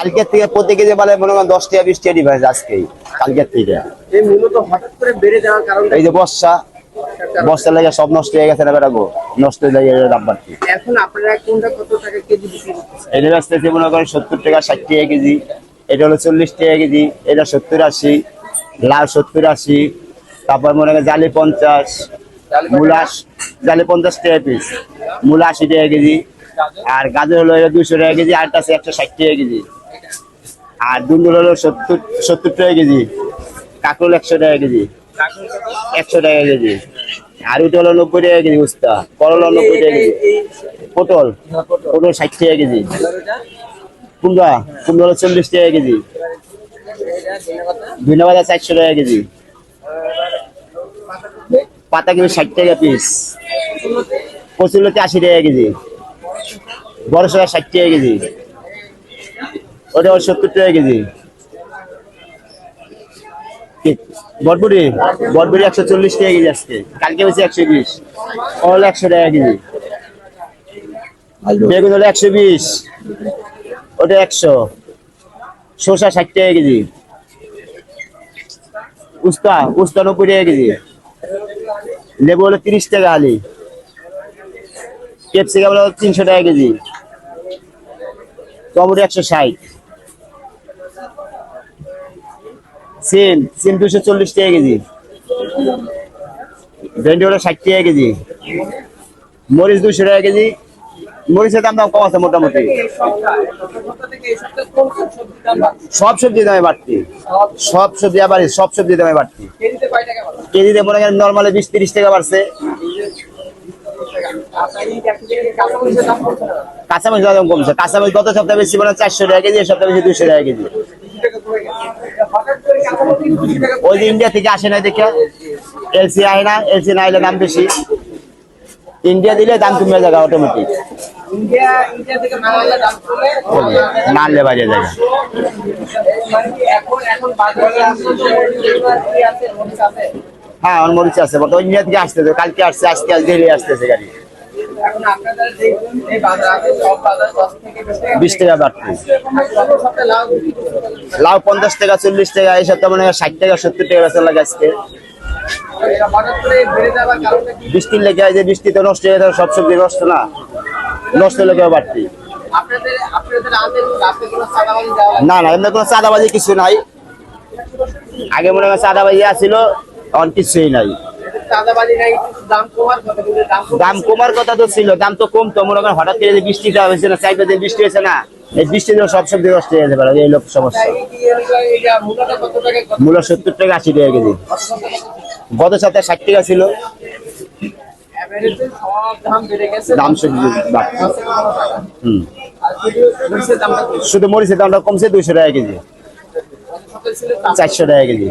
কালকের থেকে প্রতি কেজি মানে মনে করেন দশ টাকা বিশ টাকা ডিফারেন্স আজকেই কালকের থেকে। এই যে বর্ষা বর্ষা লেগে সব নষ্ট হয়ে গেছে না বেড়াবো নষ্ট হয়ে লেগে দাম বাড়তি এখন আপনারা কোনটা কত টাকা কেজি বিক্রি এটা বেচতেছি মনে করেন সত্তর টাকা ষাট টাকা কেজি এটা হলো চল্লিশ টাকা কেজি এটা সত্তর আশি লাল সত্তর আশি তারপর মনে করেন জালি পঞ্চাশ মূলা জালি পঞ্চাশ টাকা পিস মূলা আশি টাকা কেজি আর গাজর হলো দুশো টাকা কেজি আর আছে একশো ষাট টাকা কেজি। আর দুন্দুল হলো সত্তর সত্তর টাকা কেজি। কাকরুল একশো টাকা কেজি। একশো টাকা কেজি। আর ওইটা হলো নব্বই টাকা কেজি উস্তা। করলা নব্বই টাকা কেজি। পটল পটল ষাট টাকা কেজি। কুমড়া কুমড়া হলো চল্লিশ টাকা কেজি। ধনে পাতা চারশো টাকা কেজি। পাতা কেজি ষাট টাকা পিস কচুলতি আশি টাকা কেজি। বড় ষাট টাকা কেজি। ওটা সত্তর টাকা কেজি। কি? বটবুটি বটবুটি একশো চল্লিশ টাকা কেজি আজকে। কালকে হচ্ছে একশো বিশ। হলো একশো টাকা কেজি। বেগুন হলো একশো বিশ। ওটা একশো। শসা ষাট টাকা কেজি। উস্তা উস্তা নব্বই টাকা কেজি। লেবু হলো তিরিশ টাকা আলি। ক্যাপসিকাম হলো তিনশো টাকা কেজি। টমেটো একশো ষাট। সিম সিম দুশো চল্লিশ টাকা কেজি। ভেন্ডি হলো ষাট টাকা কেজি। মরিচ দুশো টাকা কেজি। মরিচের দাম দাম কম আছে মোটামুটি। সব সবজি দামে বাড়তি। সব সবজি আবার সব সবজি দামে বাড়তি। কেজিতে মনে করেন নর্মালি বিশ তিরিশ টাকা বাড়ছে। কাঁচামরিচ দাম কমছে। কাঁচামরিচ গত সপ্তাহে বেশি মানে চারশো টাকা কেজি সপ্তাহে বেশি দুশো টাকা কেজি। ওই যে ইন্ডিয়া থেকে আসে না দেখে। এলসি আয় না এলসি না এলে দাম বেশি। ইন্ডিয়া দিলে দাম কমে যাবে অটোমেটিক বাজে হ্যাঁ আমার মরিচ আছে বট ইন্ডিয়া থেকে আসতেছে কালকে আসছে আজকে আজ দেরি আসতেছে গাড়ি। বিশ টাকা বাড়তি। লাউ পঞ্চাশ টাকা চল্লিশ টাকা এই সপ্তাহে মানে ষাট টাকা সত্তর টাকা বেচা লাগে আজকে। বৃষ্টির লেগে যে বৃষ্টিতে নষ্ট হয়ে সব সবজি নষ্ট না। নষ্ট লেগে বাড়তি। না না এমনি কোনো চাঁদাবাজি কিছু নাই। আগে মনে হয় চাঁদাবাজি আসছিল এখন কিছুই নাই। দাম কমার কথা তো ছিল দাম তো কম তো মনে করেন হঠাৎ করে যে বৃষ্টিটা হয়েছে না চাইতে দিন বৃষ্টি হয়েছে না এই বৃষ্টি দিয়ে সব সবজি নষ্ট হয়ে যেতে পারে এই লোক সমস্যা। যে মূল্য সত্তর টাকা আশি টাকা কেজি। গত সপ্তাহে ষাট টাকা ছিল। দাম সবজি দশে। হুম। শুধু মরিচের দামটা কমছে দুইশো টাকা কেজি। চারশো টাকা কেজি।